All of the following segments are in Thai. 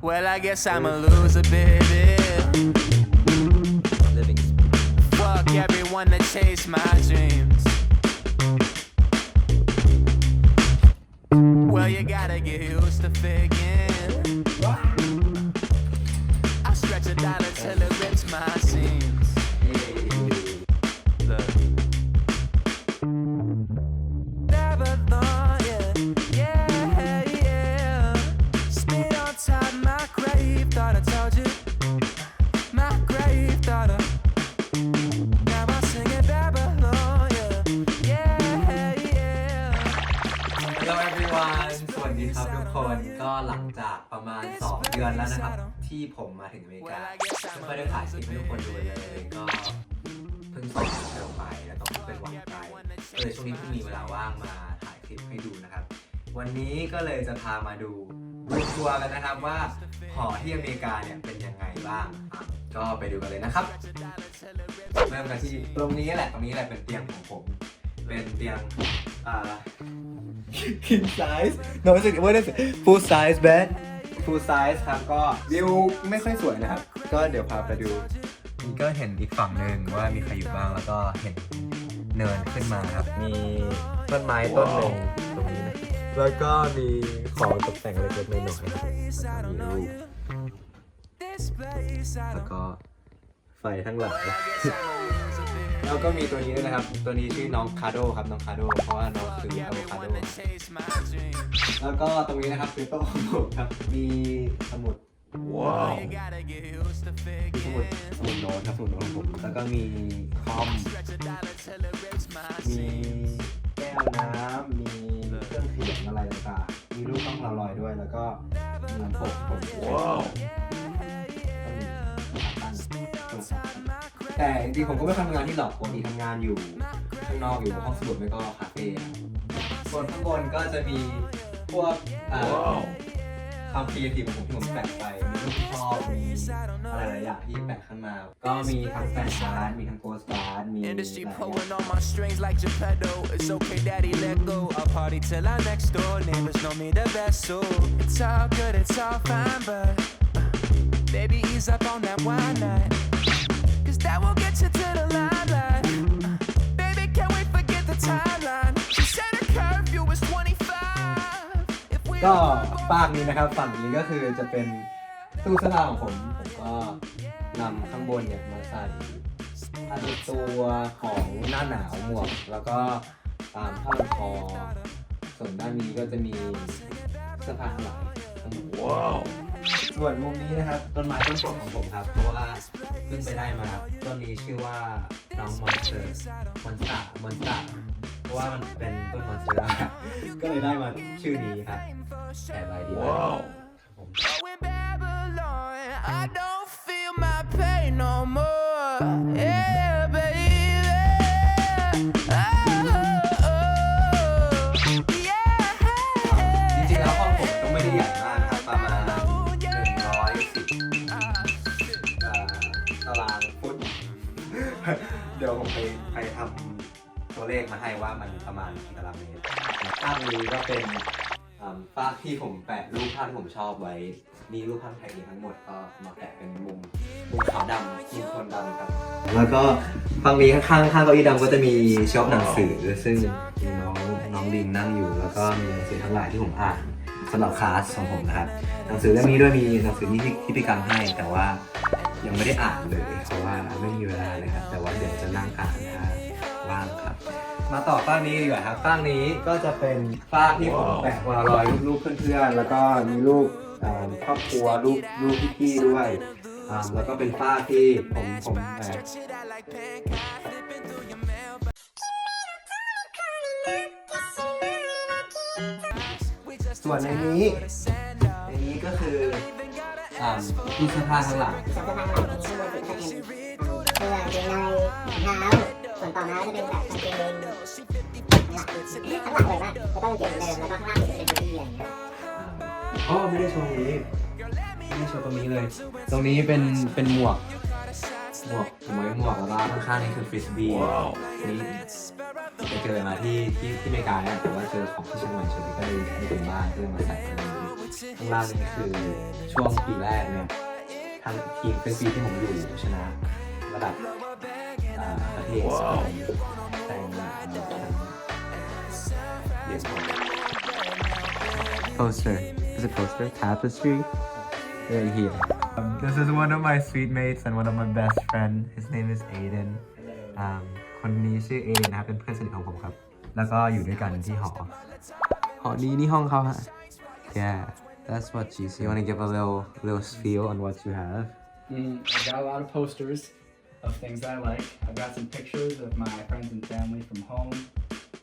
Well, I guess I'm a loser, baby. living Fuck everyone that chased my dreams. Well, you gotta get used to faking. ดือนแล้วนะครับ ที่ผมมาถึงอเมริกาไม่ค่อยได้ถ่ายคลิปให้ทุกคนดูเลยก็เพิ่งส่งเร็วไปแล้วก็เพิ่งเป็นหวัดไปก็เลยช่วงนี้เพิ่งมีเวลาว่างมาถ่ายคลิปให้ดูนะครับ วันนี้ก็เลยจะพามาดูบูทัวร์กันนะครับว่าหอที่อเมริกาเนี่ยเป็นยังไงบ้างอะก็ไปดูกันเลยนะครับ เริ่มกันที่ตรงนี้แหละตรงนี้แหละเป็นเตียงของผม เป็นเตียงอ่า king size no it's what is it full size bed full size ครับก็วิวไม่ค่อยสวยนะครับ ก็เดี๋ยวพาไปดูนี่ก็เห็นอีกฝั่งหนึ่งว่ามีใครอยู่บ้างแล้วก็เห็นเนินขึ้นมาครับ มีต้นไม้ต้นหนึ่งตรงนี้นะแล้วก็มีของตกแต่งเล็กๆน้อยๆครับมีรูปแล้วก็ไฟทั้งหลาย แล้วก็มีตัวนี้ด้วยนะครับ ตัวนี้ชื่อน้องคาโดครับ น้องคาโด เพราะว่าน้องคืออะโวคาโด แล้วก็ตรงนี้นะครับคือโต๊ะของผมครับ มีสมุด ว้าวมีสมุดสมุดโน้ตครับสมุดโน้ตของผม แล้วก็มีคอม มีแก้วน้ำ มีเครื่องเขียนอะไรต่างๆ มีรูปต้องเราลอยด้วย แล้วก็มีลำโพงผมว้าว แต่จริงๆผมก็ไม่ทำงานที่หรอกปกติทำงานอยู่ข้างนอกอยู่ห้องสมุดไม่ก็คาเฟ่ครับส่วนข้างบนก็จะมีพวกอ่าความครีเอทีฟของผมที่ผมแปะไปมีรูปที่ชอบมีอะไรหลายอย่างที่แปะข้างมา ก็มีทั้งแฟนการ์ดมีทั้งโปสการ์ดมีหลาย Industry อย่าง pulling on my strings like Geppetto. It's okay, daddy, let go. I'll party till I'm next door. Neighbors know me the best, so it's all good, it's all fine, but uh, baby, ease up on that wine night. Cause that will get you to the limelight. Uh, baby, can't wait, forget the timeline. She said her curfew was 25. If we ก็ all ปากนี้นะครับฝั่งนี้ก็คือจะเป็นตู้เสื้อผ้าของผม ผมก็นำข้างบนเนี่ยมาใส่อันเป็นตัวของหน้าหนาวหมวก แล้วก็ตามผ้าพันคอส่วนด้านนี้ก็จะมีเสื้อผ้าทั้งหลายทั้งหมดว้าว ส่วนมุมนี้นะครับต้นไม้ต้นโปรดของผมครับ เพราะว่าเพิ่งไปได้มาครับต้นนี้ชื่อว่าน้องมอนสเตอร์มอนสตามอนสตาเพราะว่ามันเป็นต้นมอนสเตอร์ก็เลยได้มาชื่อนี้ครับแต่ใบเดียว้าวครับผม เลขมาให้ว่ามันประมาณกี่ตารางเมตรภาพนี้ก็เป็นอ่าภาพที่ผมแปะรูปภาพที่ผมชอบไว้ มีรูปภาพไทยทั้งหมดก็มาแปะเป็นมุมมุมขาวดำมุมโทนดำครับ แล้วก็ฝั่งนี้ข้างๆข้างเก้าอี้ดำก็จะมีเชลฟ์หนังสือซึ่งมีน้องน้องดินนั่งอยู่ แล้วก็มีหนังสือทั้งหลายที่ผมอ่านสำหรับคลาสของผมนะครับ หนังสือเล่มนี้ด้วยมีหนังสือที่ที่พี่กันให้ แต่ว่ายังไม่ได้อ่านเลยเพราะว่าไม่มีเวลาเลยครับแต่ว่าเดี๋ยวจะนั่งอ่านถ้า ว่างครับ มาต่อฝ้ากนี้ดีกว่าครับฝ้ากนี้ก็จะเป็นฝ้ากที่ผมแปะวาลอยรูปเพื่อนๆแล้วก็มีรูปอ่าครอบครัวรูปรูปพี่ๆด้วยอ่าแล้วก็เป็นฝ้ากที่ผมผมแปะ Shit out like pancake, flipping through your mailbox. We just ส่วนในนี้ send out. ในนี้ก็คืออ่าตู้เสื้อผ้าทั้งหลายส่วนตัวข้างหลังเป็นข้างบนสุดก็เป็นเสื้อเกงในรองเท้าส่ วนต่อมาจะเป็นแบบกางเกงหลักข้างหลังเลยว่าจะต้องกางเกงเดิมแล้วก็ข้างล่างจะเป็นเสื้อเกงอ๋อไม่ได้โชว์ตรงนี้ไม่ได้โชว์ตรงนี้เลย ตรงนี้เป็นเป็นหมวกหมวกผมไว้หมวกแล้วก็ข้างๆนี่คือฟริสบี้นี่ไปเจอมาที่ที่ที่อเมริกาเนี่ยแต่ว่าเจอของที่เชียงใหม่เฉยก็เลยไม่ถึงบ้านก็เลยมาใส่ตรงนี้ข้างล่างนี่คือช่วงปีแรกเนี่ยทางทีมเป็นปีที่ผมอยู่ชนะระดับ อ่าประเทศแต่งเหรียญทอง Poster. Is it poster? Tapestry? Right here. Um, this is one of my sweet mates and one of my best friend. His name is Aiden. Um, คนนี้ชื่อเอเดนนะครับ เป็นเพื่อนสนิทของผมครับ แล้วก็อยู่ด้วยกันที่หอ หอนี้นี่ห้องเขาฮะ Yeah, that's what you see. You want to give a little, little spiel on what you have? Mm, I've got a lot of posters of things I like. I've got some pictures of my friends and family from home.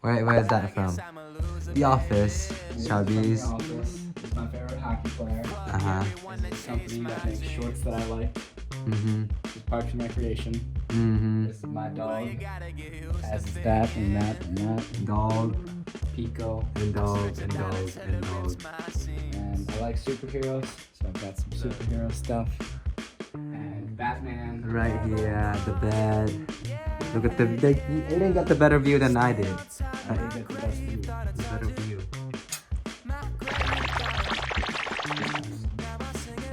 Where, where is that from? The Office, Chubby's. the office. This my favorite hockey player. Uh huh. This company that makes shorts that I like. Mm hmm. This is Parks and Recreation. Mm hmm. This is my dog. As is that and that and that. Dog Pico. and dog and dog and dog. And I like superheroes, so I've got some superhero stuff. And Batman. Right here, the bed. Look at the. They, Aiden got the better view than I did. I think that's the best view. The better view.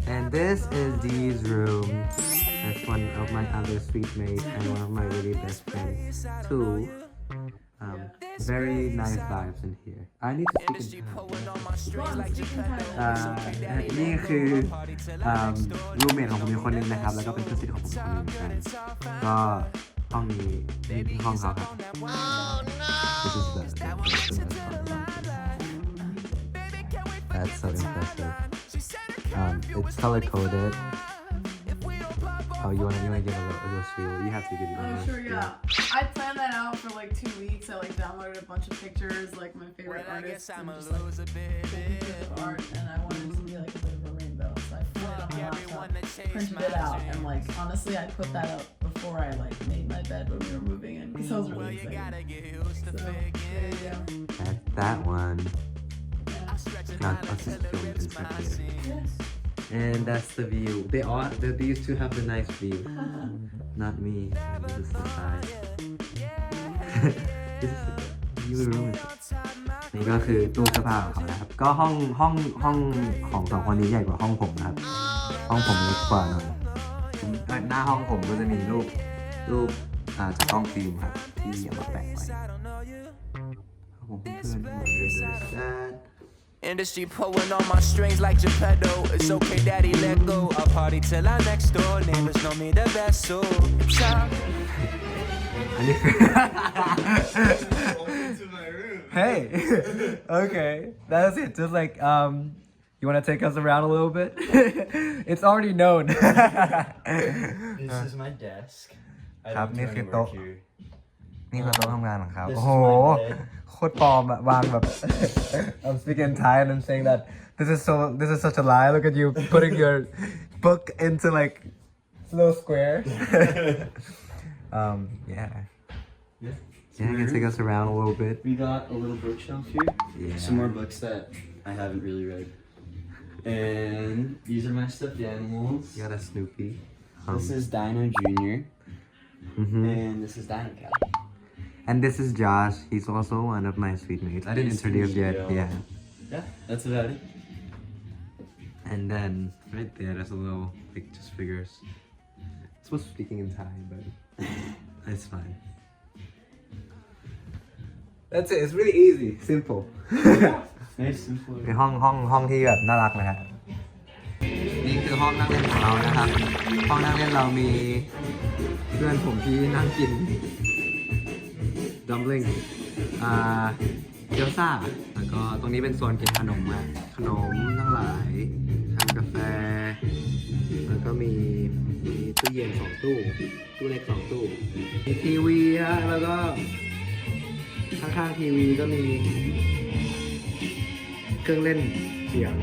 And this is Dee's room. That's one of my other sweet mates and one of my really best friends too. Um, very nice vibes in here. I need to speak in Thai. อ่านี่คือรูเมทของผมมีคนหนึงนะครับ แล้วก็เป็นเพื่อนสนิทของผมคนหนึงเหมือนกัน ก็ห้องนี้นี่คือห้องเขาครับ This is the, the, the, the That's so impressive. Um, it's color coded. Oh, you wanna you wanna give a little, a little spiel? You have to give it a Oh, little sure, spiel. yeah. I planned that out for like two weeks. I like downloaded a bunch of pictures, like my favorite artists, and just like pulled pictures of art, and I wanted it to be like a bit of a rainbow. So I put it on my laptop, printed it out, and like honestly, I put that up before I like made my bed when we were moving in because I was really excited. So there you go. That's that one. Not I'll just film it inside here. And that's the view. They all the, these two have the nice view. Not me. This is the side. this is the view room. นี่ก็คือตู้เสื้อผ้าของเขานะครับ ก็ห้องห้องห้องของสองคนนี้ใหญ่กว่าห้องผมนะครับ ห้องผมเล็กกว่าหน่อยอะหน้าห้องผมก็จะมีรูปรูปอ่าจากกล้องฟิล์มครับที่เอามาแปะไว้ผมเพื่อนๆผมเดินเดิน Industry pulling on my strings like Geppetto. It's okay, daddy, let go. I'll party till I next door neighbors know me the best, so child. hey, okay, that's it. Just like, um, you want to take us around a little bit? it's already known. this is my desk. I don't do any work here. นี่คือโต๊ะทำงานของเขา This โอ้ is โห my bed. โคตรปลอมอะวางแบบ I'm speaking Thai and I'm saying that this is so this is such a lie. Look at you putting your book into like little square. um, yeah. Yeah. Yeah, you can take us around a little bit. We got a little bookshelf here. Yeah. Some more books that I haven't really read. And these are my stuffed animals. You got a Snoopy. Um, This is Dino Jr. mhm. And this is Dino Cat. And this is Josh. He's also one of my sweet mates. I didn't Nice to introduce meet yet. you. Yeah. Yeah, that's about it. And then right there, there's a little like just figures. It's supposed to be speaking in Thai, but it's fine. That's it. It's really easy, simple. Nice simple. เป็นห้องห้องห้องที่แบบน่ารักนะฮะนี่คือห้องนั่งเล่นของเรานะครับ ห้องนั่งเล่นเรามีเพื่อนผมที่นั่งกิน ดัมบลิงอ่าเกี๊ยวซ่าแล้วก็ตรงนี้เป็นโซนเก็บขนมอะขนมทั้งหลายทำกาแฟ แล้วก็มีมีตู้เย็นสองตู้ตู้เล็กสองตู้มีทีวีฮะแล้วก็ข้างๆทีวีก็มี เครื่องเล่นเสียง